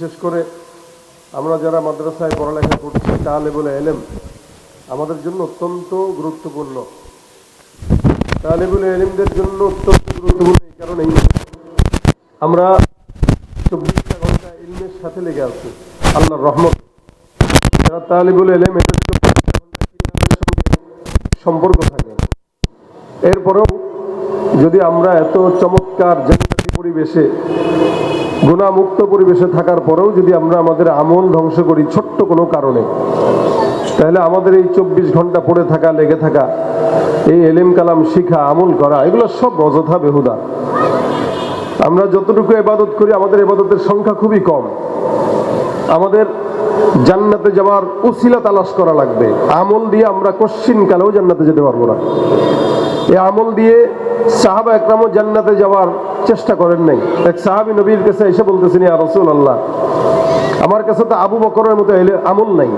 বিশেষ করে আমরা যারা মাদ্রাসায় পড়ালেখা করছি তাহলে বলে এলেম আমাদের জন্য অত্যন্ত গুরুত্বপূর্ণ। তাহলে বলে এলিমদের জন্য অত্যন্ত গুরুত্বপূর্ণ এই কারণেই আমরা চব্বিশটা ঘণ্টা ইলমের সাথে লেগে আছি। আল্লাহর রহমত। যারা তালিবুল এলেম এদের সঙ্গে সম্পর্ক থাকে। এরপরেও যদি আমরা এত চমৎকার জান্নাতি পরিবেশে গুণামুক্ত পরিবেশে থাকার পরেও যদি আমরা আমাদের আমল ধ্বংস করি ছোট্ট কোনো কারণে, তাহলে আমাদের এই চব্বিশ ঘণ্টা পড়ে থাকা, লেগে থাকা, এই এলেম কালাম শিখা, আমল করা, এগুলো সব অযথা বেহুদা। আমরা যতটুকু এবাদত করি, আমাদের এবাদতের সংখ্যা খুবই কম। আমাদের জান্নাতে যাওয়ার উসিলা তালাশ করা লাগবে। আমল দিয়ে আমরা কশ্চিন কালেও জান্নাতে যেতে পারব না। এই আমল দিয়ে সাহাবা একরামও জান্নাতে যাওয়ার চেষ্টা করেন নাই। এক সাহাবি নবীর কাছে এসে বলতেছেন, ইয়া আল্লাহ আমার কাছে তো আবু বকরের মতো আমল নাই,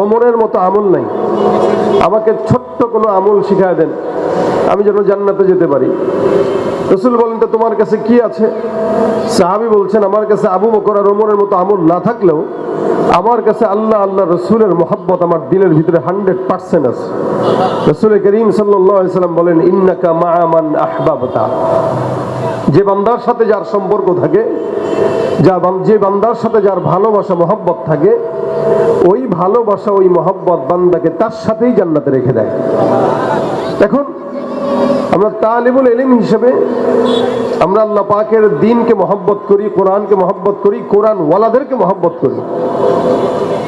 ওমরের মতো আমল নাই। আমাকে ছোট্ট কোনো আমল শিখায় দেন, আমি যেন জান্নাতে যেতে পারি। রসুল বলেন, তো তোমার কাছে কি আছে? সাহাবি বলছেন, আমার কাছে আবু বকর আর ওমরের মতো আমল না থাকলেও আমার কাছে আল্লাহ আল্লাহ রসুলের মোহাব্বত আমার দিলের ভিতরে হান্ড্রেড পার্সেন্ট আছে। রসুল করিম সাল্লাম বলেন, ইন্নাকা মাআমান আহবাবতা। যে বান্দার সাথে যার সম্পর্ক থাকে, যা যে বান্দার সাথে যার ভালোবাসা, মহব্বত থাকে, ওই ভালোবাসা, ওই মহব্বত বান্দাকে তার সাথেই জান্নাতে রেখে দেয়। এখন আমরা তালিবুল এলিম হিসেবে আমরা আল্লাহ পাকের দিনকে মহব্বত করি, কোরআনকে মহব্বত করি কোরআন ওয়ালাদেরকে মহব্বত করি।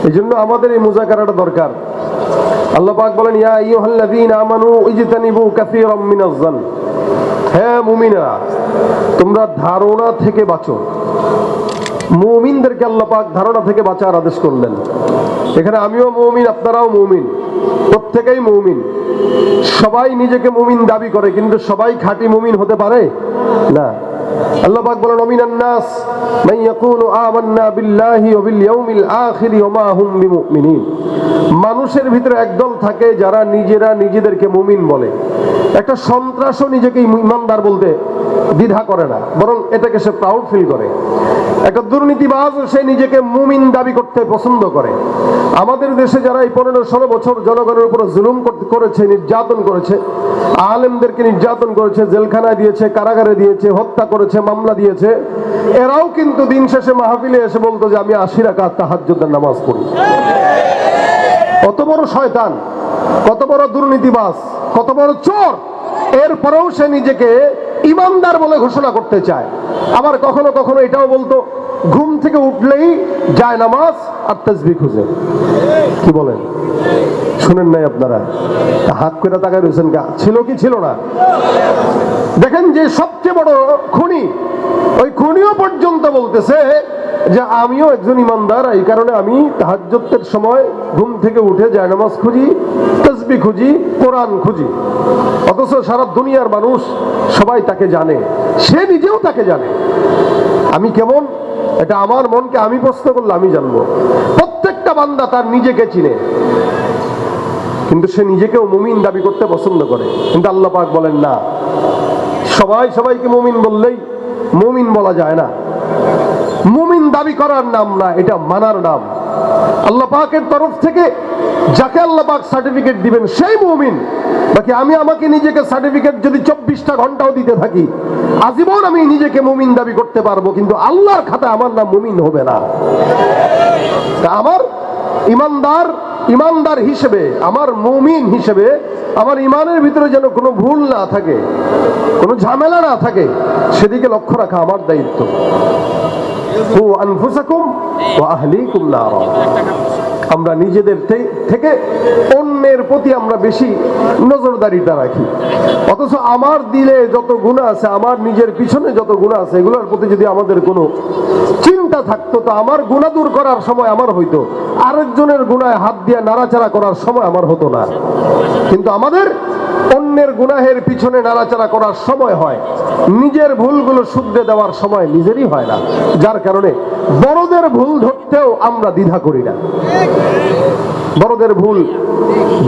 এই জন্য আমাদের এই মুজাকারাটা দরকার। আল্লাহ পাক বলেন, ইয়া আইয়ুহাল্লাযীনা আমানু ইজতানিবু কাসীরাম মিনাজ জান হ্যাঁ মুমিনা তোমরা ধারণা থেকে বাঁচো। মুমিনদেরকে আল্লাহ পাক ধারণা থেকে বাঁচার আদেশ করলেন। এখানে আমিও মৌমিন, আপনারাও মুমিন, প্রত্যেকেই মৌমিন। সবাই নিজেকে মুমিন দাবি করে, কিন্তু সবাই খাঁটি মুমিন হতে পারে? না। আল্লাহ পাক বলেন, অমিনান নাস বিল্লাহি মানুষের ভিতরে একদল থাকে যারা নিজেরা নিজেদেরকে মুমিন বলে। একটা সন্ত্রাসও নিজেকে ইমানদার বলতে দ্বিধা করে না, বরং এটাকে সে প্রাউড ফিল করে। একটা দুর্নীতিবাজ, সে নিজেকে মুমিন দাবি করতে পছন্দ করে। আমাদের দেশে যারা এই পনেরো ষোলো বছর জনগণের উপর জুলুম করেছে, নির্যাতন করেছে, আলেমদেরকে নির্যাতন করেছে, জেলখানায় দিয়েছে, কারাগারে দিয়েছে, হত্যা করেছে, মামলা দিয়েছে, এরাও কিন্তু দিন শেষে মাহফিলে এসে বলতো যে, আমি আশি রাখা তাহাজ্জুদের নামাজ পড়ি। কত বড় শয়তান, কত বড় দুর্নীতিবাজ। কত বড় চোর? এরপরেও সে নিজেকে ইমানদার বলে ঘোষণা করতে চায়। আবার কখনো কখনো এটাও বলতো, ঘুম থেকে উঠলেই যায় নামাজ আর তসবি খুঁজে। কি বলেন? শুনেন নাই আপনারা? হাত করে তাকায় রয়েছেন ছিল কি ছিল না? দেখেন যে সবচেয়ে বড় খুনি, ওই খুনিও পর্যন্ত বলতেছে যে আমিও একজন ইমানদার, এই কারণে আমি তাহাজ্জতের সময় ঘুম থেকে উঠে জায়নামাজ খুঁজি, তসবি খুঁজি, কোরআন খুঁজি। অথচ সারা দুনিয়ার মানুষ সবাই তাকে জানে, সে নিজেও তাকে জানে। আমি কেমন? এটা আমার মনকে আমি প্রশ্ন করলে আমি জানব। প্রত্যেকটা বান্দা তার নিজেকে চিনে। কিন্তু সে নিজেকেও মুমিন দাবি করতে পছন্দ করে। কিন্তু আল্লাহ পাক বলেন, না। সবাই সবাইকে মুমিন বললেই মুমিন বলা যায় না। মুমিন দাবি করার নাম না, এটা মানার নাম। আল্লাহ পাকের তরফ থেকে যাকে আল্লাহ পাক সার্টিফিকেট দিবেন সেই মুমিন। বাকি আমি আমাকে নিজেকে সার্টিফিকেট যদি চব্বিশটা ঘন্টাও দিতে থাকি, আজীবন আমি নিজেকে মুমিন দাবি করতে পারব, কিন্তু আল্লাহর খাতায় আমার নাম মুমিন হবে না। আমার ইমানদার ইমানদার হিসেবে, আমার মুমিন হিসেবে আমার ইমানের ভিতরে যেন কোনো ভুল না থাকে, কোনো ঝামেলা না থাকে, সেদিকে লক্ষ্য রাখা আমার দায়িত্ব। আমরা নিজেদের থেকে অন্যের প্রতি আমরা বেশি নজরদারিটা রাখি। অথচ আমার দিলে যত গুণা আছে, আমার নিজের পিছনে যত গুণা আছে, এগুলোর প্রতি যদি আমাদের কোনো চিন্তা থাকতো, তো আমার গুণা দূর করার সময় আমার হইতো। আরেকজনের গুণায় হাত দিয়ে নাড়াচাড়া করার সময় আমার হতো না। কিন্তু আমাদের অন্যের গুনাহের পিছনে নাড়াচাড়া করার সময় হয়। নিজের ভুলগুলো শুদ্ধে দেওয়ার সময় নিজেরই হয় না। যার কারণে বড়দের ভুল ধরতেও আমরা দ্বিধা করি না। বড়দের ভুল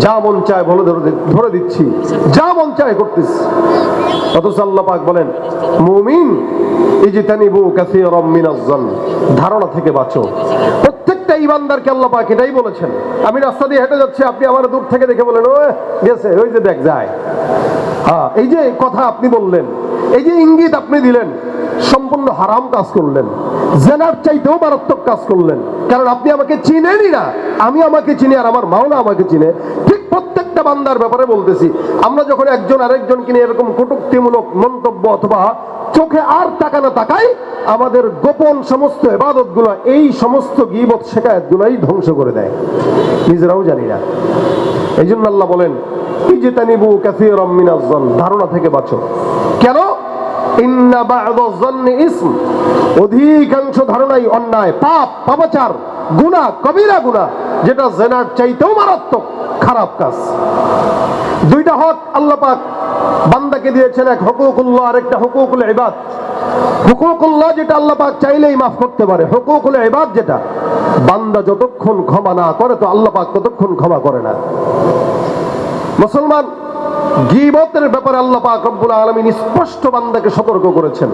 যা মন চায় বলে ধরে- দিচ্ছি। যা মন চায় করতেছি। অথচ আল্লাহ পাক বলেন, মুমিন ইজতানিবু কাসীরাম মিনাজ-জান ধারণা থেকে বাঁচো। প্রত্যেকটা ইমানদারকে আল্লাহ পাক এটাই বলেছেন। আমি রাস্তা দিয়ে হেঁটে যাচ্ছি, আপনি আমার দূর থেকে দেখে বলেন ও গেছে, ওই যে দেখ, যায়। হ্যাঁ এই যে কথা আপনি বললেন, এই যে ইঙ্গিত আপনি দিলেন, সম্পূর্ণ হারাম কাজ করলেন। জেনার চাইতেও মারাত্মক কাজ করলেন। কারণ আপনি আমাকে চিনেনই না। আমি আমাকে চিনি আর আমার মাওলা আমাকে চিনে। ঠিক প্রত্যেকটা বান্দার ব্যাপারে বলতেছি। আমরা যখন একজন আরেকজনকে নিয়ে এরকম কটুক্তিমূলক মন্তব্য অথবা চোখে আর টাকা না তাকাই, আমাদের গোপন সমস্ত এবাদত এই সমস্ত গিবত শেখায়ত গুলাই ধ্বংস করে দেয়। নিজেরাও জানি না। এই জন্য আল্লাহ বলেন, ইজতানিবু কাসীরাম মিনাজ-জান ধারণা থেকে বাঁচো। কেন? ইন্না বা'দাজ-জান্নি ইসম। অধিকাংশ ধারণাই অন্যায়, পাপ, পাপাচার। গুনাহ কবিরা গুনাহ যেটা জেনার চাইতেও মারাত্মক খারাপ কাজ। দুইটা হক আল্লাহ পাক বান্দাকে দিয়েছেন, এক হুকুকুল্লাহ আর একটা হুকুকুল ইবাদ। হুকুকুল্লাহ যেটা আল্লাহ পাক চাইলেই মাফ করতে পারে, হুকুকুল ইবাদ যেটা। বান্দা যতক্ষণ ক্ষমা না করে তো আল্লাহ পাক ততক্ষণ ক্ষমা করে না। মুসলমান, গিবতের ব্যাপারে আল্লাহ পাক রব্বুল আলামিন স্পষ্ট বান্দাকে সতর্ক করেছেন।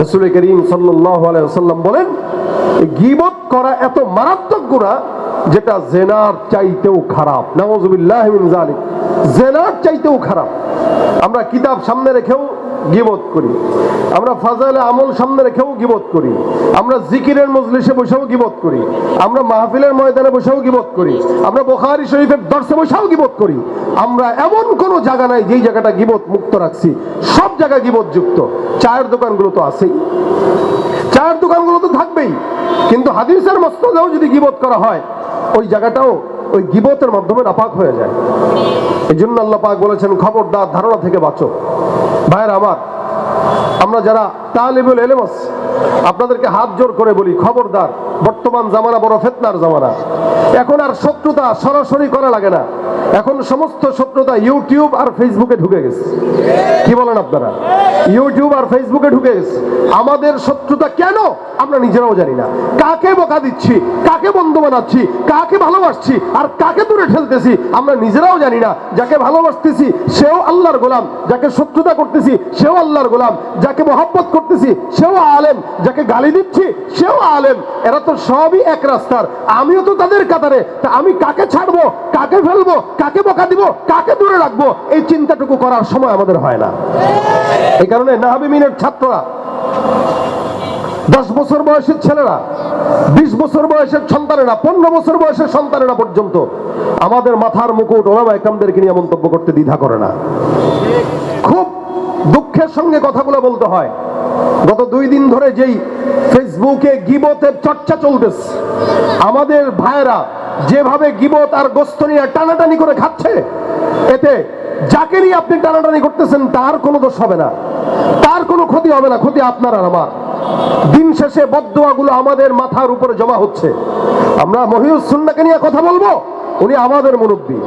রাসূল করিম সাল্লাল্লাহু আলাইহি ওয়াসাল্লাম বলেন গিবত করা এত মারাত্মক গুনাহ যেটা জেনার চাইতেও খারাপ। নাউজুবিল্লাহি মিন জালিক জেনার চাইতেও খারাপ। আমরা কিতাব সামনে রেখেও গিবত করি। আমরা ফাজাইলে আমল সামনে রেখেও গিবত করি। আমরা জিকিরের মজলিসে বসেও গিবত করি। আমরা মাহফিলের ময়দানে বসেও গিবত করি। আমরা বোখারি শরীফের দর্শে বসেও গিবত করি। আমরা এমন কোনো জায়গা নাই যেই জায়গাটা গিবত মুক্ত রাখছি। সব জায়গা গিবত যুক্ত। চায়ের দোকানগুলো তো আছেই। চায়ের দোকানগুলো তো থাকবেই। কিন্তু হাদিসের মস্তদেও যদি গিবত করা হয়, ওই জায়গাটাও ওই গিবতের মাধ্যমে নাপাক হয়ে যায়। এই জন্য আল্লাহ পাক বলেছেন, খবরদার ধারণা থেকে বাঁচো। ভাইয়ের আমার, আমরা যারা তালিবুল এলেমস আপনাদেরকে হাত জোর করে বলি, খবরদার। বর্তমান জামানা বড় ফেতনার জামানা। এখন আর শত্রুতা সরাসরি করা লাগে না। এখন সমস্ত শত্রুতা ইউটিউব আর ফেসবুকে ঢুকে গেছে। কি বলেন আপনারা? ইউটিউব আর ফেসবুকে ঢুকে গেছে। আমাদের শত্রুতা কেন আমরা নিজেরাও জানি না। কাকে বোকা দিচ্ছি? কাকে বন্ধু বানাচ্ছি? কাকে ভালোবাসছি? আর কাকে দূরে ঠেলতেছি? আমরা নিজেরাও জানি না। যাকে ভালোবাসতেছি, সেও আল্লাহর গোলাম। যাকে শত্রুতা করতেছি, সেও আল্লাহর গোলাম। যাকে মহব্বত করতেছি, সেও আলেম। যাকে গালি দিচ্ছি, সেও আলেম। এরা তো সবই এক রাস্তার। আমিও তো তাদের কাতারে। তা আমি কাকে ছাড়বো? কাকে ফেলব? কাকে বোকা দিব? কাকে দূরে রাখব? এই চিন্তাটুকু করার সময় আমাদের হয় না। এই কারণে নাহাবি মিনের ছাত্ররা, দশ বছর বয়সের ছেলেরা, বিশ বছর বয়সের সন্তানেরা, পনেরো বছর বয়সের সন্তানেরা পর্যন্ত আমাদের মাথার মুকুট ওলামা একামদেরকে নিয়ে মন্তব্য করতে দ্বিধা করে না। খুব দুঃখের সঙ্গে কথাগুলো বলতে হয়। গত দুই দিন ধরে যেই ফেসবুকে গিবতের চর্চা চলতেছে, আমাদের ভাইয়েরা যেভাবে গিবত আর গোস্ত নিয়ে টানাটানি করে খাচ্ছে, এতে যাকে নিয়ে আপনি টানাটানি করতেছেন তার কোনো দোষ হবে না, তার কোনো ক্ষতি হবে না, ক্ষতি আপনার আর আমার। দিন শেষে বদুয়াগুলো আমাদের মাথার উপরে জমা হচ্ছে। আমরা মহিউস সুন্নাকে নিয়ে কথা বলব, উনি আমাদের মুরব্বী।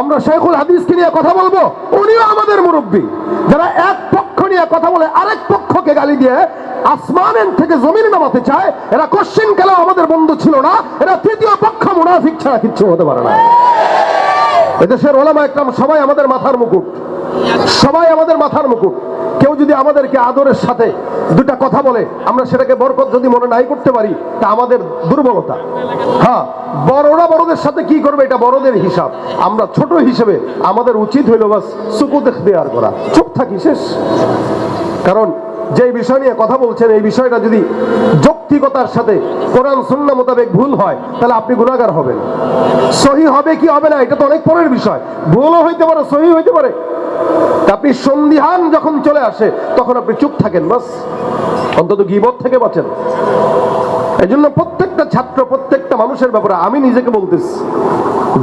আমরা শেখুল হাদিসকে নিয়ে কথা বলব, উনিও আমাদের মুরব্বী। যারা এক নিয়ে কথা বলে আরেক পক্ষকে গালি দিয়ে আসমানের থেকে জমিনে নামাতে চায়, এরা কোশ্চিন কালেও আমাদের বন্ধু ছিল না, এরা তৃতীয় পক্ষ মুনাফিক ছাড়া কিচ্ছু হতে পারে না। এদেশের ওলামা একরাম সবাই আমাদের মাথার মুকুট, সবাই আমাদের মাথার মুকুট। কেউ যদি আমাদেরকে আদরের সাথে দুটা কথা বলে, আমরা সেটাকে বরকত যদি মনে নাই করতে পারি, তা আমাদের দুর্বলতা। হ্যাঁ বড়রা বড়দের সাথে কি করবে এটা বড়দের হিসাব। আমরা ছোট হিসেবে আমাদের উচিত হইল বাস সুকু দেখ দেওয়ার করা। চুপ থাকি, শেষ। কারণ যে বিষয় নিয়ে কথা বলছেন, এই বিষয়টা যদি যৌক্তিকতার সাথে কোরআন, সুন্না মোতাবেক ভুল হয়, তাহলে আপনি গুণাগার হবেন। সহি হবে কি হবে না, এটা তো অনেক পরের বিষয়। ভুলও হইতে পারে সহি হইতে পারে। আপনি সন্দিহান যখন চলে আসে, তখন আপনি চুপ থাকেন বাস। অন্তত গিবত থেকে বাঁচেন। এই জন্য প্রত্যেকটা ছাত্র প্রত্যেকটা মানুষের ব্যাপারে আমি নিজেকে বলতেছি।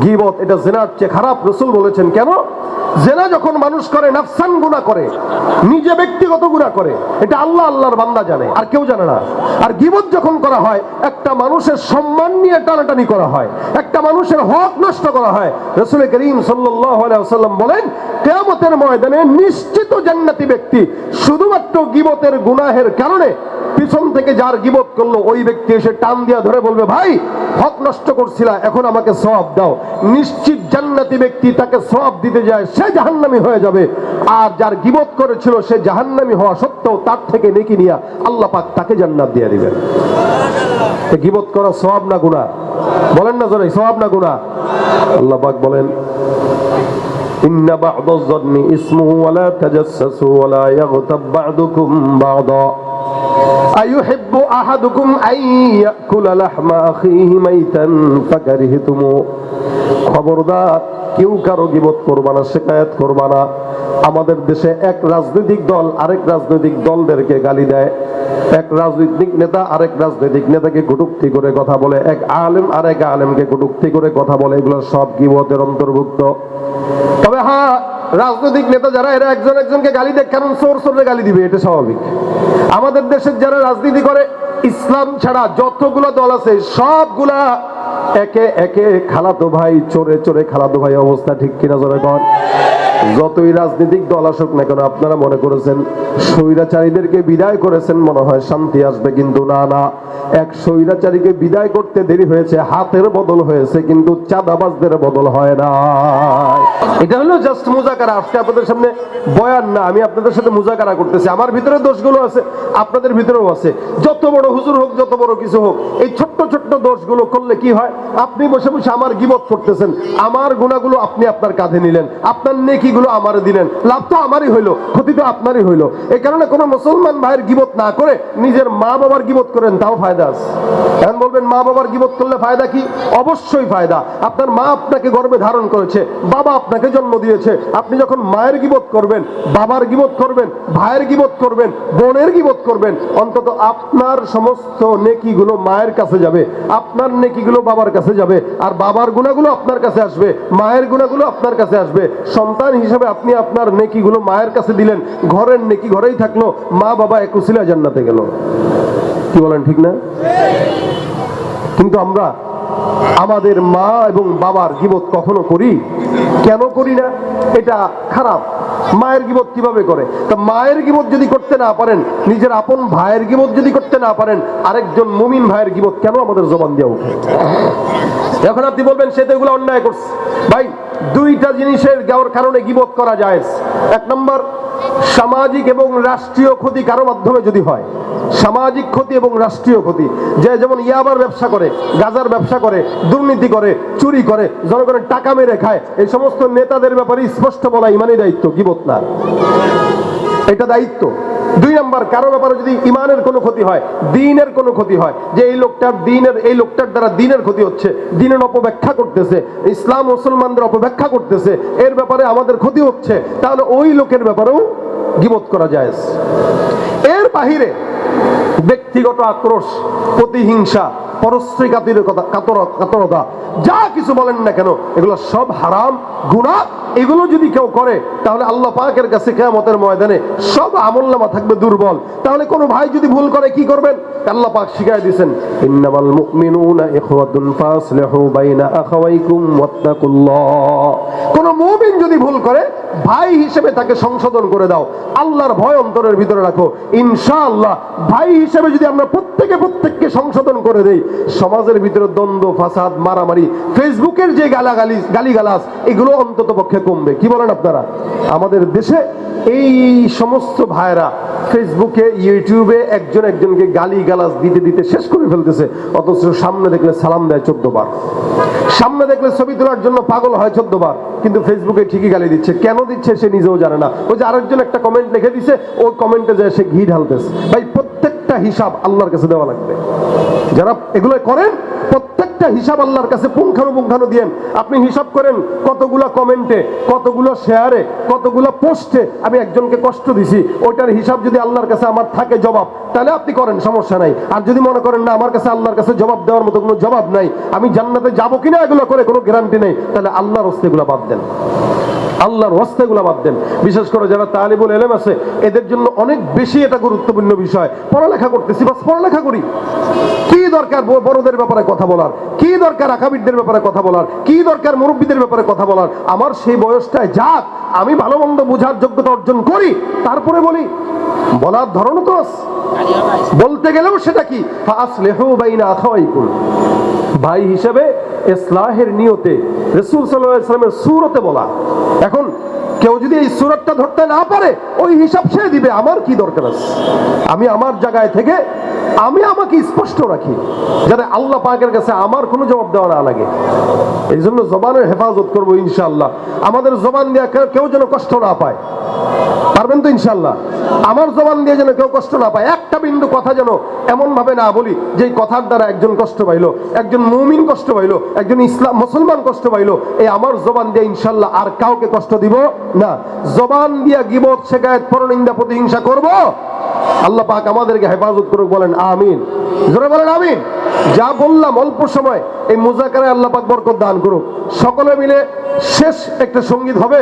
গিবত, এটা জেনার চেয়ে খারাপ, রসুল বলেছেন, কেন? জেনা যখন মানুষ করে, নাফসান গুণা করে, নিজে ব্যক্তিগত গুণা করে, এটা আল্লাহ আল্লাহর বান্দা জানে, আর কেউ জানে না। আর গিবত যখন করা হয়, একটা মানুষের সম্মান নিয়ে টানাটানি করা হয়, একটা মানুষের হক নষ্ট করা হয়, রসুল করিম সাল্লাম বলেন, কেয়ামতের ময়দানে নিশ্চিত জান্নাতি ব্যক্তি শুধুমাত্র গিবতের গুনাহের কারণে পিছন থেকে যার গিবত করলো ওই ব্যক্তি এসে টান দিয়া ধরে বলবে ভাই হক নষ্ট করছিলা এখন আমাকে সওয়াব দাও নিশ্চিত জান্নাতি ব্যক্তি তাকে সওয়াব দিতে যায় সে জাহান্নামি হয়ে যাবে আর যার গিবত করেছিল সে জাহান্নামি হওয়া সত্ত্বেও তার থেকে নেকি নিয়া আল্লাহ পাক তাকে জান্নাত দিয়ে দিবেন তো গিবত করা সওয়াব না গুনাহ বলেন না জোরে সওয়াব না গুনাহ আল্লাহ পাক বলেন إن بعض الظن اسمه ولا تجسسوا ولا يغتب بعضكم بعضا أيحب أحدكم أن يأكل لحم أخيه ميتا فكرهتموه খবরদার কেউ কারো গিবত করবা না শেকায়াত করবা না আমাদের দেশে এক রাজনৈতিক দল আরেক রাজনৈতিক দলদেরকে গালি দেয় এক রাজনৈতিক নেতা আরেক রাজনৈতিক নেতাকে কটুক্তি করে কথা বলে এক আলেম আরেক আলেমকে কটুক্তি করে কথা বলে এগুলো সব গিবতের অন্তর্ভুক্ত তবে হ্যাঁ রাজনৈতিক নেতা যারা এরা একজন একজনকে গালি দেয় কারণ সোর সোরে গালি দিবে এটা স্বাভাবিক আমাদের দেশের যারা রাজনীতি করে, ইসলাম ছাড়া যতগুলো দল আছে, সবগুলা একে একে খালাতো ভাই, চোরে চোরে খালাতো ভাই অবস্থা ঠিক কিনা জোরে কন। যতই রাজনৈতিক দল আসুক না কেন, আপনারা মনে করেছেন স্বৈরাচারীদেরকে বিদায় করেছেন, মনে হয় শান্তি আসবে, কিন্তু না না। এক স্বৈরাচারীকে বিদায় করতে দেরি হয়েছে, হাতের বদল হয়েছে, কিন্তু চাঁদাবাজদের বদল হয় না। এটা হলো জাস্ট মুজাকারা। আজকে আপনাদের সামনে বয়ান না, আমি আপনাদের সাথে মুজাকারা করতেছি। আমার ভিতরে দোষগুলো আছে, আপনাদের ভিতরেও আছে। যত বড় হুজুর হোক, যত বড় কিছু হোক, এই ছোট্ট ছোট্ট দোষগুলো করলে কি হয়? আপনি বসে বসে আমার গিবত করতেছেন। আমার গুণাগুলো আপনি আপনার কাঁধে নিলেন। আপনার নেকিগুলো আমার দিলেন। লাভ তো আমারই হইল, ক্ষতি তো আপনারই হইল। এই কারণে কোনো মুসলমান ভাইয়ের গিবত না করে নিজের মা বাবার গিবত করেন, তাও ফায়দা আছে। এখন বলবেন, মা বাবার গিবত করলে ফায়দা কি? অবশ্যই ফায়দা। আপনার মা আপনাকে গর্বে ধারণ করেছে, বাবা আপনাকে জন্ম দিয়েছে। আপনি যখন মায়ের গিবত করবেন, বাবার গিবত করবেন, ভাইয়ের গিবত করবেন, বোনের গিবত করবেন, অন্তত আপনার সমস্ত নেকিগুলো মায়ের কাছে যাবে। আপনার নেকিগুলো বাবার কাছে যাবে। আর বাবার গুণাগুলো আপনার কাছে আসবে, মায়ের গুণাগুলো আপনার কাছে আসবে। সন্তান হিসাবে আপনি আপনার নেকিগুলো মায়ের কাছে দিলেন, ঘরের নেকি ঘরেই থাকল, মা বাবা একুশিলা জান্নাতে গেল। কি বলেন ঠিক না? কিন্তু আমরা আমাদের মা এবং বাবার গিবত কখনো করি? কেন করি না? এটা খারাপ। মায়ের গিবত কীভাবে করে? তা মায়ের গিবত যদি করতে না পারেন, নিজের আপন ভাইয়ের গিবত যদি করতে না পারেন, আরেকজন মুমিন ভাইয়ের গিবত কেন আমাদের জবান দিয়ে ওঠে? এখন আপনি বলবেন, সে তো এগুলো অন্যায় করছে। ভাই, দুইটা জিনিসের গাওয়ার কারণে গিবত করা যায় এক নম্বর, সামাজিক এবং রাষ্ট্রীয় ক্ষতি কারও মাধ্যমে যদি হয়, সামাজিক ক্ষতি এবং রাষ্ট্রীয় ক্ষতি, যে যেমন ইয়াবার ব্যবসা করে, গাজার ব্যবসা করে, দুর্নীতি করে, চুরি করে, জনগণের টাকা মেরে খায়, এই সমস্ত নেতাদের ব্যাপারে স্পষ্ট বলা ইমানই দায়িত্ব, গিবত না। এটা দায়িত্ব। দুই নম্বর, কারও ব্যাপারে যদি ইমানের কোনো ক্ষতি হয়, দিনের কোনো ক্ষতি হয়, যে এই লোকটার দিনের, এই লোকটার দ্বারা দিনের ক্ষতি হচ্ছে, দিনের অপব্যাখ্যা করতেছে, ইসলাম মুসলমানদের অপব্যাখ্যা করতেছে, এর ব্যাপারে আমাদের ক্ষতি হচ্ছে, তাহলে ওই লোকের ব্যাপারেও গিবত করা যায় এর বাহিরে ব্যক্তিগত আক্রোশ, প্রতিহিংসা পরশ্রী কাতর- কাতরতা, যা কিছু বলেন না কেন, এগুলো সব হারাম গুণা এগুলো যদি কেউ করে, তাহলে আল্লাহ পাকের কাছে কেয়ামতের ময়দানে সব আমলনামা থাকবে দুর্বল। তাহলে কোনো ভাই যদি ভুল করে, কি করবেন? আল্লাহ পাক শিখাই দিয়েছেন, ইন্নামাল মুমিনুনা ইখওয়াতুন ফাসলিহু বাইনা আখাওয়াইকুম ওয়াত্তাকুল্লাহ। কোন মুমিন যদি ভুল করে ভাই হিসেবে তাকে সংশোধন করে দাও। আল্লাহর ভয় অন্তরের ভিতরে রাখো। ইনশাআল্লাহ, ভাই হিসেবে যদি আমরা প্রত্যেকে প্রত্যেককে সংশোধন করে দেই, সমাজের ভিতরে দ্বন্দ্ব, ফাসাদ, মারামারি, ফেসবুকের যে গালাগালি, গালিগালাজ, এগুলো অন্তত পক্ষে কমবে। কি বলেন আপনারা? আমাদের দেশে এই সমস্ত ভাইরা ফেসবুকে, ইউটিউবে একজন একজনকে গালি গালাজ দিতে দিতে শেষ করে ফেলতেছে। অথচ সামনে দেখলে সালাম দেয় চোদ্দ বার। সামনে দেখলে ছবি তোলার জন্য পাগল হয় চোদ্দ বার। কিন্তু ফেসবুকে ঠিকই গালি দিচ্ছে। কেন দিচ্ছে সে নিজেও জানে না। ওই যে আরেকজন একটা কমেন্ট লিখে দিছে, ওই কমেন্টে যায় সে ঘি ঢালতেছে। ভাই, প্রত্যেকটা হিসাব আল্লাহর কাছে দেওয়া লাগবে। যারা এগুলো করেন, প্রত্যেকটা হিসাব আল্লাহর কাছে পুঙ্খানু পুঙ্খানুপুঙ্খানু দিয়েন আপনি হিসাব করেন, কতগুলা কমেন্টে কতগুলো শেয়ারে কতগুলো পোস্টে আমি একজনকে কষ্ট দিছি, ওইটার হিসাব যদি আল্লাহর কাছে আমার থাকে জবাব, তাহলে আপনি করেন, সমস্যা নাই। আর যদি মনে করেন না, আমার কাছে আল্লাহর কাছে জবাব দেওয়ার মতো কোনো জবাব নাই, আমি জান্নাতে যাব কিনা এগুলো করে কোনো গ্যারান্টি নেই, তাহলে আল্লাহর হস্তে এগুলো বাদ দেন। আল্লাহর হস্তেগুলা বাদ দেন। বিশেষ করে যারা তালিবুল এলেম আছে, এদের জন্য অনেক বেশি এটা গুরুত্বপূর্ণ বিষয়। পড়ালেখা করতেছি, বাস পড়ালেখা করি। কি দরকার বড়দের ব্যাপারে কথা বলার? কি দরকার আকাবিরদের ব্যাপারে কথা বলার? কি দরকার মুরব্বীদের ব্যাপারে কথা বলার? আমার সেই বয়সটায় যাক, আমি ভালো মন্দ বোঝার যোগ্যতা অর্জন করি, তারপরে বলি, বলার ধরন তো বলতে গেলেও সেটা কি? ভাই হিসেবে ইসলাহের নিয়তে রসুল সাল্লাল্লাহু আলাইহি সাল্লামের সুরতে বলা। এখন কেউ যদি এই সুরতটা ধরতে না পারে, ওই হিসাব সে দিবে, আমার কি দরকার আছে? আমি আমার জায়গায় থেকে, আমি আমাকে স্পষ্ট রাখি, যাতে আল্লাহ পাকের কাছে আমার কোনো জবাব দেওয়া না লাগে। এই জন্য জবানের হেফাজত করব ইনশাল্লাহ আমাদের জবান কেউ- কেউ যেন কষ্ট না পায়। পারবেন তো ইনশাল্লাহ আমার জবান দিয়ে যেন কেউ কষ্ট না পায়, একটা বিন্দু কথা যেন এমন ভাবে না বলি যে কথার দ্বারা একজন কষ্ট পাইলো, একজন মুমিন কষ্ট পাইলো, একজন ইসলাম, মুসলমান কষ্ট পাইলো, এই আমার জবান দিয়ে ইনশাল্লাহ আর কাউকে কষ্ট দিব না। জবান দিয়া গিবত শেখায়ত পরনিন্দা, প্রতিহিংসা করব? আল্লাহ পাক আমাদেরকে হেফাজত করুক, বলেন আমিন। জোরে বলেন আমিন। যা বললাম অল্প সময়, এই মুজাকারায় আল্লাহ পাক বরকত দান করুক। সকলে মিলে শেষ একটা সংগীত হবে?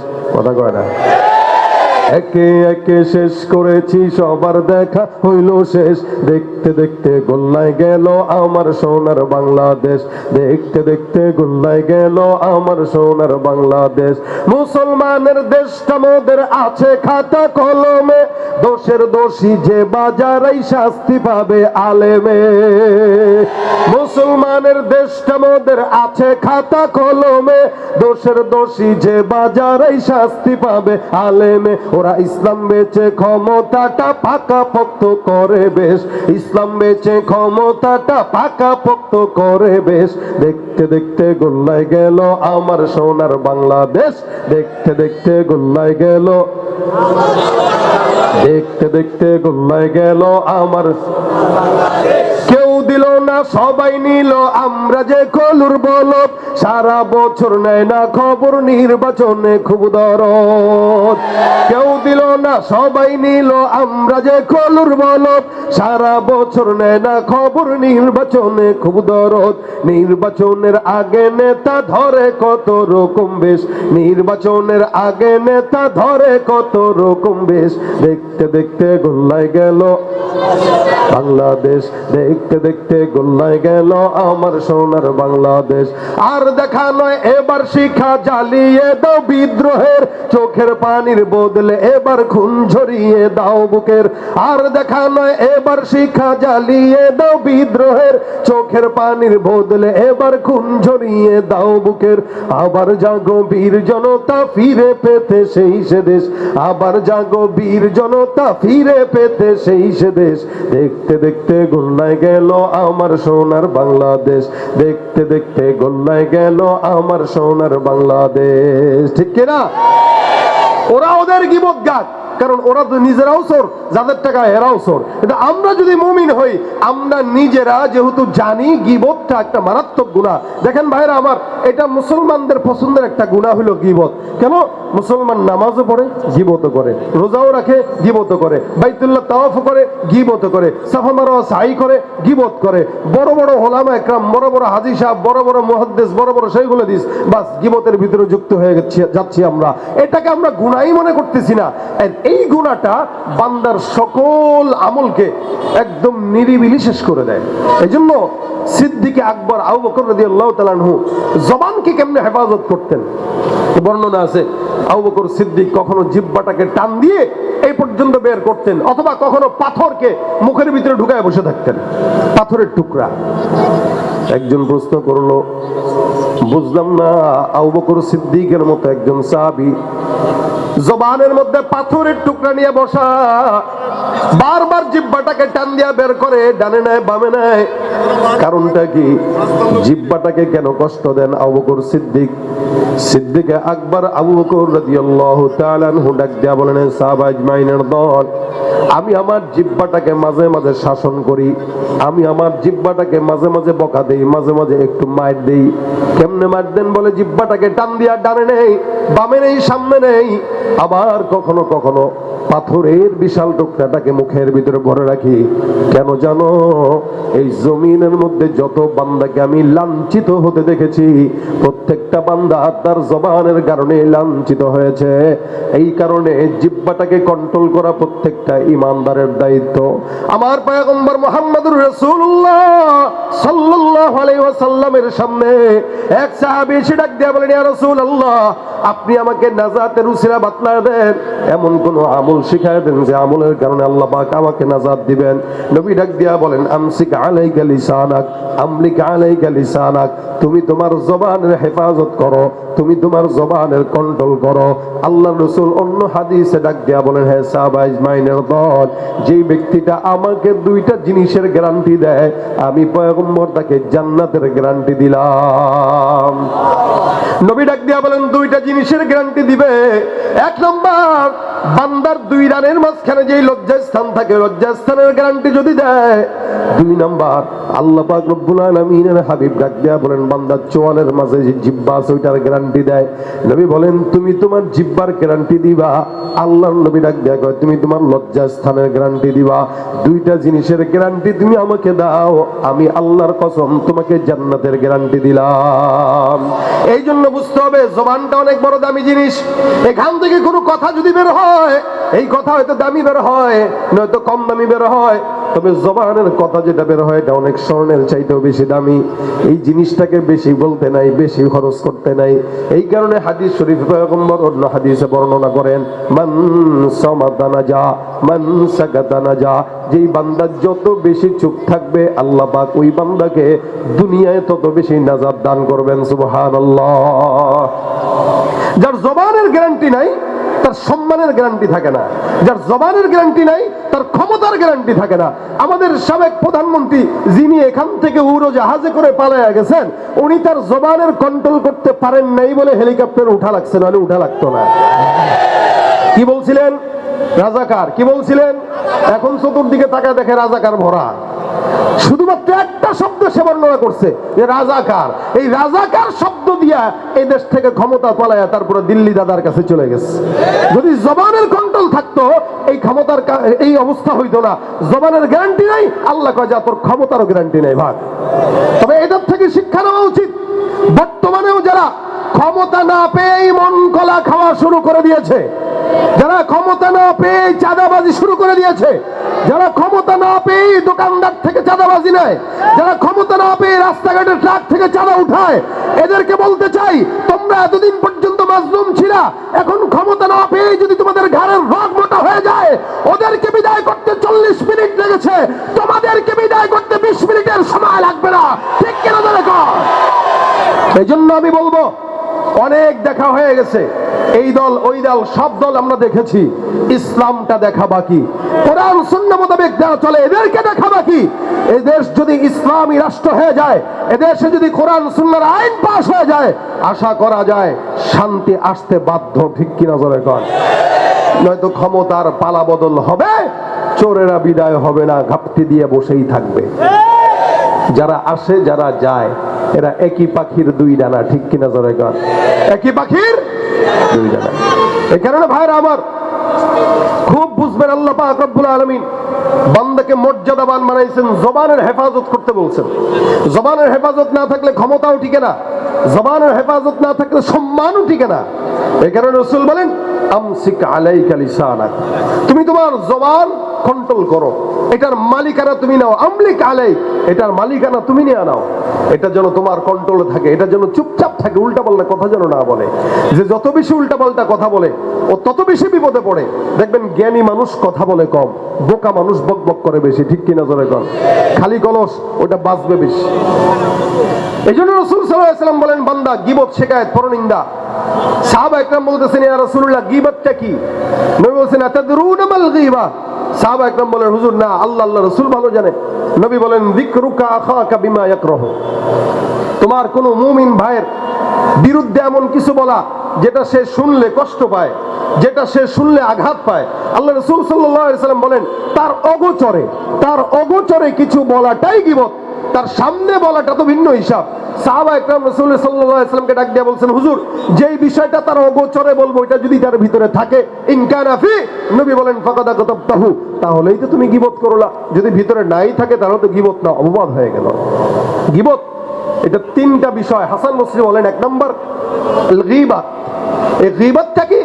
কথা কয় না একে একে শেষ করেছি, সবার দেখা হইল শেষ। দেখতে দেখতে গোল্লায় গেল আমার সোনার বাংলাদেশ। দেখতে দেখতে গোল্লায় গেল আমার সোনার বাংলাদেশ। মুসলমানের দেশটা মোদের আছে খাতা কলমে। দোষের দোষী যে বাজারাই শাস্তি পাবে আলেমে। মুসলমানের দেশটা মোদের আছে খাতা কলমে। দোষের দোষী যে বাজারাই শাস্তি পাবে আলেমে। ওরা ইসলাম বেচে ক্ষমতাটা পাকা পক্ত করে বেশ। ইসলাম বেচে ক্ষমতাটা পাকা পক্ত করে বেশ। দেখতে দেখতে গোল্লায় গেল আমার সোনার বাংলাদেশ। দেখতে দেখতে গোল্লায় গেল। দেখতে দেখতে গোল্লায় গেল আমার দিল না, সবাই নিল, আমরা যে কলুর বলব সারা বছর নেয় না খবর, নির্বাচনে খুব দরদ। কেউ দিল না, সবাই নিল, আমরা যে কলুর বলব সারা বছর নেয় না খবর, নির্বাচনে খুব দরদ। নির্বাচনের আগে নেতা ধরে কত রকম বেশ। নির্বাচনের আগে নেতা ধরে কত রকম বেশ। দেখতে দেখতে গোল্লায় গেল বাংলাদেশ, দেখতে দেখতে গোল্লায় গেল আমার সোনার বাংলাদেশ। আর দেখা নয়, এবার শিখা জ্বালিয়ে দাও বিদ্রোহের। চোখের পানির বদলে এবার খুন ঝরিয়ে দাও বুকের। আর দেখা নয়, এবার শিখা জ্বালিয়ে দাও বিদ্রোহের। চোখের পানির বদলে এবার খুন ঝরিয়ে দাও বুকের। আবার জাগো বীর জনতা ফিরে পেতে সেই সে দেশ। আবার জাগো বীর জনতা ফিরে পেতে সেই সে দেশ। দেখতে দেখতে গোল্লায় গেল আমার সোনার বাংলাদেশ। দেখতে দেখতে গোল্লায় গেল আমার সোনার বাংলাদেশ। ঠিক কিনা? ওরা ওদের কি গাছ কারণ ওরা তো নিজেরাও চোর, যাদের টাকা এরাও চোর। কিন্তু আমরা যদি মুমিন হই, আমরা নিজেরা যেহেতু জানি গিবতটা একটা মারাত্মক গুণা দেখেন ভাইরা আমার, এটা মুসলমানদের পছন্দের একটা গুণা হলো গিবত। কেন? মুসলমান নামাজও পড়ে গিবত করে। রোজাও রাখে গিবত করে। বাইতুল্লাহ তাওয়াফ করে গিবত করে। সাফা মারোয়া সাই করে, গিবত করে। বড় বড় হোলামা একরাম, বড় বড় হাজি সাহেব, বড় বড় মুহাদ্দিস, বড় বড় সেইগুলো দিস বাস গিবতের ভিতরে যুক্ত হয়ে যাচ্ছি আমরা। এটাকে আমরা গুনাই মনে করতেছি না। এই গুণাটা বান্দার সকল আমলকে একদম নিরিবিলি শেষ করে দেয়। এই জন্য সিদ্দিকে আকবর, আবু বকর রাদিয়াল্লাহু তাআলা আনহু জবানকে কেমনে হেফাজত করতেন? বর্ণনা আছে? আবু বকর সিদ্দিক কখনো জিব্বাটাকে টান দিয়ে এই পর্যন্ত বের করতেন অথবা কখনো পাথরকে মুখের ভিতরে ঢুকায় বসে থাকতেন। পাথরের টুকরা। একজন প্রশ্ন করল, বুঝলাম না, আবু বকর সিদ্দিকের মতো একজন সাহাবী জবানের মধ্যে পাথরের টুকরা নিয়ে বসা। বারবার জিব্বাটাকে টান দিয়া বের করে, ডানে নেয়, বামে নেয়। কারণটা কি? জিব্বাটাকে কেন কষ্ট দেন অবকর সিদ্দিক? সিদ্দিকে আকবর, আবু বকর রাদিয়াল্লাহু তাআলা ডাক দিয়া বলেন "হে সাহাবা আজমাইনের দল, আমি আমার জিব্বাটাকে মাঝে মাঝে শাসন করি। আমি আমার জিব্বাটাকে মাঝে মাঝে বকা দেই, মাঝে মাঝে একটু মার দেই। কেমনে মার দেন বলে জিব্বাটাকে টান দিয়া ডানে নেই, বামে নেই, সামনে নেই। আবার কখনো কখনো পাথরের বিশাল টুকরাটাকে মুখের ভিতরে ভরে রাখি। কেন জানো, এই জমিনের মধ্যে যত বান্দাকে আমি লাঞ্ছিত হতে দেখেছি, প্রত্যেকটা বান্দা তার জবানের কারণে লাঞ্ছিত হয়েছে। এই কারণে জিব্বাটাকে কন্ট্রোল করা প্রত্যেকটা ইমানদারের দায়িত্ব। আমার পয়গম্বর মোহাম্মদুর রসুল্লাহ সাল্লাল্লাহু আলাইহি ওয়াসাল্লামের সামনে এক সাহাবী এসে ডাক দিয়ে বলেন, ইয়া রাসূলুল্লাহ, আপনি আমাকে নাজাতের উসিলা বাতলা দেন। এমন কোন আমল শিখায় দেন যে আমলের কারণে আল্লাহ পাক আমাকে নাজাত দিবেন। নবী ডাক দিয়া বলেন, আমসিক আলাইকা লিসানাক, আমলিক আলাইকা লিসানাক, তুমি তোমার জবানের হেফাজত করো। তুমি তোমার জবানের কন্ট্রোল করো। আল্লাহ রসুল অন্য হাদিসে ডাক দিয়া বলেন হ্যাঁ সাহবাইজ মাইনের দল, যেই ব্যক্তিটা আমাকে দুইটা জিনিসের গ্যারান্টি দেয়, আমি পয়গম্বর তাকে জান্নাতের গ্যারান্টি দিলাম। নবী ডাক দিয়া বলেন, দুইটা জিনিসের গ্যারান্টি দিবে। এক নম্বর বান্দার দুই রানের মাঝখানে যেই লজ্জাস্থান থাকে, লজ্জাস্থানের গ্যারান্টি যদি দেয়, দুই নাম্বার, আল্লাহ পাক রব্বুল আলামিনের হাবিব ডাক বলেন বান্দার চোয়ালের মাঝে যে জিব্বা আছে, ওইটার গ্যারান্টি দেয়। নবী বলেন, তুমি তোমার জিব্বার গ্যারান্টি দিবা? আল্লাহর নবী ডাক দিয়া কয়, তুমি তোমার লজ্জাস্থানের গ্যারান্টি দিবা। দুইটা জিনিসের গ্যারান্টি তুমি আমাকে দাও। আমি আল্লাহর কসম তোমাকে জান্নাতের গ্যারান্টি দিলাম। এই জন্য বুঝতে হবে, জবানটা অনেক বড় দামি জিনিস। এখান থেকে কোনো কথা যদি বের হয় এই কথা হয়তো দামি বের হয়, নয়তো কম দামি বের হয়, তবে জবানের কথা যেটা বের হয়, এটা অনেক স্বর্ণের চাইতেও বেশি দামি। এই জিনিসটাকে বেশি বলতে নাই, বেশি খরচ করতে নাই। এই কারণে হাদিস শরীফ পয়গম্বর অন্য হাদিসে বর্ণনা করেন, মান সমাদানা যা মান সাকাতানা যা যেই বান্দা যত বেশি চুপ থাকবে, আল্লাহ পাক ওই বান্দাকে দুনিয়ায় তত বেশি নাজাত দান করবেন, সুবহানাল্লাহ। যার জবানের গ্যারান্টি নাই তার সম্মানের গ্যারান্টি থাকে না। যার জবানের গ্যারান্টি নাই, তার ক্ষমতার গ্যারান্টি থাকে না। আমাদের সাবেক প্রধানমন্ত্রী যিনি এখান থেকে উড়ো জাহাজে করে পালায়া গেছেন, উনি তার জবানের কন্ট্রোল করতে পারেন নাই বলে হেলিকপ্টার উঠা লাগছে, নাহলে উঠা লাগতো না। কি বলছিলেন? রাজাকার, কি বলছিলেন? এখন চতুর্দিকে তাকায় দেখে রাজাকার ভরা। শুধুমাত্র একটা শব্দ সে বর্ণনা করছে যে রাজাকার। এই রাজাকার শব্দ দিয়া এই দেশ থেকে ক্ষমতা তারপরে দিল্লি দাদার কাছে চলে গেছে। যদি জবানের কন্ট্রোল থাকতো, এই ক্ষমতার এই অবস্থা হইতো না। জবানের গ্যারান্টি নাই, আল্লাহ কয় যা তোর ক্ষমতারও গ্যারান্টি নেই, ভাগ। তবে এদের থেকে শিক্ষা নেওয়া উচিত। বর্তমানেও যারা ক্ষমতা না পেয়েই মন কলা খাওয়া শুরু করে দিয়েছে যারা ক্ষমতা না পেয়ে চাঁদাবাজি শুরু করে দিয়েছে, যারা ক্ষমতা না পেয়ে দোকানদার থেকে চাঁদাবাজি নেয়, যারা ক্ষমতা না পেয়ে রাস্তাঘাটের ট্রাক থেকে চাঁদা উঠায়, এদেরকে বলতে চাই, তোমরা এতদিন পর্যন্ত মাজলুম ছিলা, এখন ক্ষমতা না পেয়ে যদি তোমাদের ঘরের রগ মোটা হয়ে যায়, ওদেরকে বিদায় করতে চল্লিশ মিনিট লেগেছে, তোমাদেরকে বিদায় করতে বিশ মিনিটের সময় লাগবে না। ঠিক কেন ধরে কর। এই জন্য আমি বলব অনেক দেখা হয়ে গেছে। এই দল, ওই দল, সব দল আমরা দেখেছি। ইসলামটা দেখা বাকি। কোরআন শূন্য মোতাবেক যারা চলে, এদেরকে দেখা বাকি। এই যদি ইসলামী রাষ্ট্র হয়ে যায়, এদেশে যদি কোরআন আইন পাশ হয়ে যায়, আশা করা যায় শান্তি আসতে বাধ্য, ঠিক কিনা জোরে কর নয়তো ক্ষমতার পালা বদল হবে, চোরেরা বিদায় হবে না, ঘাপটি দিয়ে বসেই থাকবে। যারা আসে, যারা যায় এরা একই পাখির দুই ডানা, ঠিক কিনা জোরে একই পাখির দুই ডানা। এই কারণে ভাইরা আমার খুব বুঝবেন আল্লাহ পাক রব্বুল আলামিন বান্দাকে মর্যাদাবান বানাইছেন, জবানের হেফাজত করতে বলছেন। জবানের হেফাজত না থাকলে ক্ষমতাও টিকে না। জবানের হেফাজত না থাকলে সম্মানও টিকে না। এই কারণে রসুল বলেন, আমসিক আলাইকা লিসানাক। তুমি তোমার জবান কন্ট্রোল করো। এটার মালিকানা তুমি নাও। আমলিক আলাই এটার মালিকানা তুমি নিয়ে নাও। এটা যেন তোমার কন্ট্রোলে থাকে। এটা যেন চুপচাপ থাকে। উল্টা পাল্টা কথা যেন না বলে। যে যত বেশি উল্টা পাল্টা কথা বলে, ও তত বেশি বিপদে পড়ে। দেখবেন জ্ঞানী মানুষ কথা বলে কম, বোকা মানুষ বক বক করে বেশি, ঠিক কিনা জোরে কর খালি কলস ওটা বাঁচবে বেশি। এই জন্য রসুল সাল্লাম বলেন, বান্দা, গিবত শেখায় পরনিন্দা। একরাম বলতেছেন, ইয়া রাসূলুল্লাহ কি? নবী আতাদরুনা মাল একরাম বলেন, হুজুর, না, আল্লাহ আল্লাহ, রাসূল ভালো জানে নবী বলেন, যিকরুকা আখাকা বিমা ইয়াকরাহু। তোমার কোন মুমিন ভাইয়ের বিরুদ্ধে এমন কিছু বলা যেটা সে শুনলে কষ্ট পায়, যেটা সে শুনলে আঘাত পায়। আল্লাহ রসুল সাল্লাম বলেন, তার অগোচরে তার অগোচরে কিছু বলাটাই গিবত। তার সামনে বলাটা তো ভিন্ন হিসাব। সাহাবা একরাম রসুল সাল্লামকে ডাক দিয়ে বলছেন, হুজুর, যেই বিষয়টা তার অগোচরে বলব, এটা যদি তার ভিতরে থাকে ইনকানাফি নবী বলেন, ফাকাদা গতবতাহু তাহলেই তো তুমি গিবত করলা। যদি ভিতরে নাই থাকে, তাহলে তো গিবত না, অপবাদ হয়ে গেল। গিবত এটা তিনটা বিষয়। হাসান মুসলিম বলেন, এক নম্বর গিবাত এই গিবাতটা কি?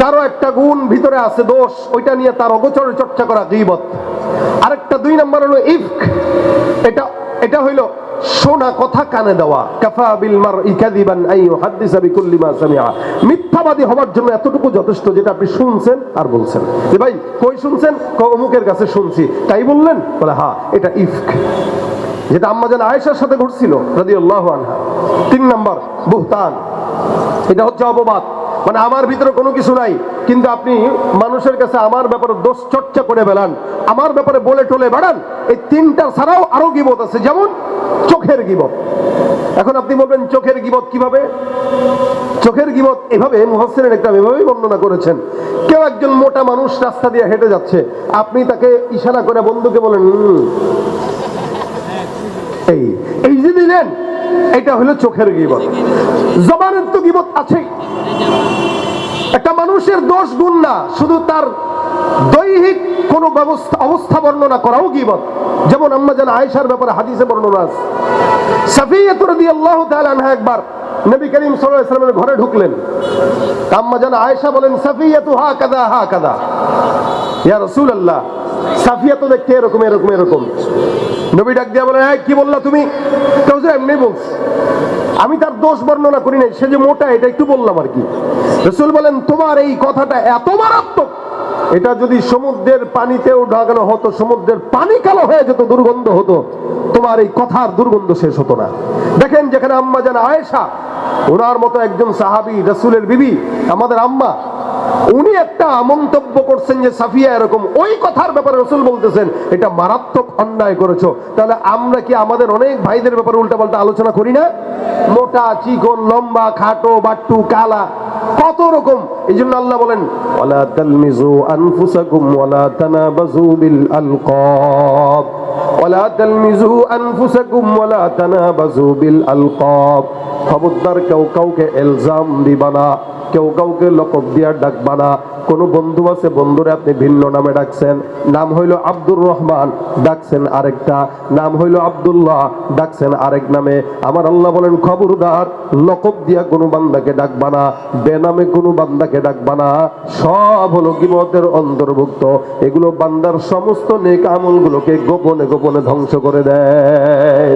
কারও একটা গুণ ভিতরে আছে দোষ, ওইটা নিয়ে তার অগোচরে চর্চা করা গিবত। আরেকটা দুই নম্বর হলো ইফক। এটা এটা হইল শোনা, কথা কানে দেওয়া। কাফা বিল মারই কাযিবান আই ইউহাদ্দিসা বিকুল্লি মা সামিআ। মিথ্যাবাদী হওয়ার জন্য এতটুকু যথেষ্ট যেটা আপনি শুনছেন আর বলছেন। যে ভাই, কই শুনছেন? অমুকের কাছে শুনছি। তাই বললেন? বলে হ্যাঁ এটা ইফক। যেটা আম্মা জান আয়েশার সাথে ঘটছিল তিন নম্বর বুহতান। এটা হচ্ছে অপবাদ। মানে আমার ভিতরে কোনো কিছু নাই কিন্তু আপনি মানুষের কাছে আমার ব্যাপারে দোষ চর্চা করে বেড়ান আমার ব্যাপারে বলে টলে বেড়ান এই তিনটা ছাড়াও আরও গিবত আছে যেমন চোখের গিবত। এখন আপনি বলবেন চোখের গিবত কীভাবে? চোখের গিবত এভাবে মুহাসিনের একটা এভাবেই বর্ণনা করেছেন। কেউ একজন মোটা মানুষ রাস্তা দিয়ে হেঁটে যাচ্ছে আপনি তাকে ইশারা করে বন্ধুকে বলেন "হুম, এই এই যে দিলেন এটা হলো চোখের গিবত। জবানের তো গিবত আছেই। একটা মানুষের দোষ গুণ না, শুধু তার দৈহিক কোন ব্যবস্থা অবস্থা বর্ণনা করাও গিবত। যেমন আম্মা জান আয়েশার ব্যাপারে হাদিসে বর্ণনা আছে। সাফিয়াত রাদিয়াল্লাহু তাআলা আনহা একবার নবী করিম সাল্লাল্লাহু আলাইহি ঘরে ঢুকলেন। আম্মা জান আয়েশা বলেন, সাফিয়াতু হা কাদা ইয়া রাসূলুল্লাহ সাফিয়া তো দেখতে এরকম এরকম এরকম। নবী ডাক দিয়া বলে "এই, কি বললা তুমি? এমনি বলছি। আমি তার দোষ বর্ণনা করি নাই সে যে মোটা এটা একটু বললাম আর কি। রসুল বলেন তোমার এই কথাটা এত মারাত্মক এটা যদি সমুদ্রের পানিতেও ঢাকানো হতো সমুদ্রের পানি কালো হয়ে যেত দুর্গন্ধ হতো তোমার এই কথার দুর্গন্ধ শেষ হতো না। দেখেন যেখানে আম্মা যেন আয়েশা ওনার মতো একজন সাহাবি রসুলের বিবি আমাদের আম্মা উনি একটা মন্তব্য করছেন যে সাফিয়া এরকম। ওই কথার ব্যাপারে রসুল বলতেছেন, এটা মারাত্মক অন্যায় করেছ। তাহলে আমরা কি আমাদের অনেক ভাইদের ব্যাপারে উল্টাপাল্টা আলোচনা করি না? মোটা, চিকন, লম্বা, খাটো, বাট্টু, কালা, কত রকম? এই জন্য আল্লাহ বলেন, ওয়ালা তালমিজু আনফুসাকুম ওয়ালা তানাবাজু বিল আলকাব। ওয়ালা খবরদার কেউ কাউকে এলজাম না, কেউ কাউকে লকব দিয়া না। কোন বন্ধু আছে, বন্ধুরে আপনি ভিন্ন নামে ডাকছেন। নাম হইল আব্দুর রহমান, ডাকছেন আরেকটা। নাম হইল ডাকছেন আরেক নামে। আমার আল্লাহ বলেন, খবরদার, লকব দিয়া কোনো বান্দাকে ডাকবা না, বেনামে কোনো বান্দাকে ডাকবা না। সব হলো গিবতের অন্তর্ভুক্ত। এগুলো বান্দার সমস্ত নেক আমলগুলোকে গোপনে গোপনে ধ্বংস করে দেয়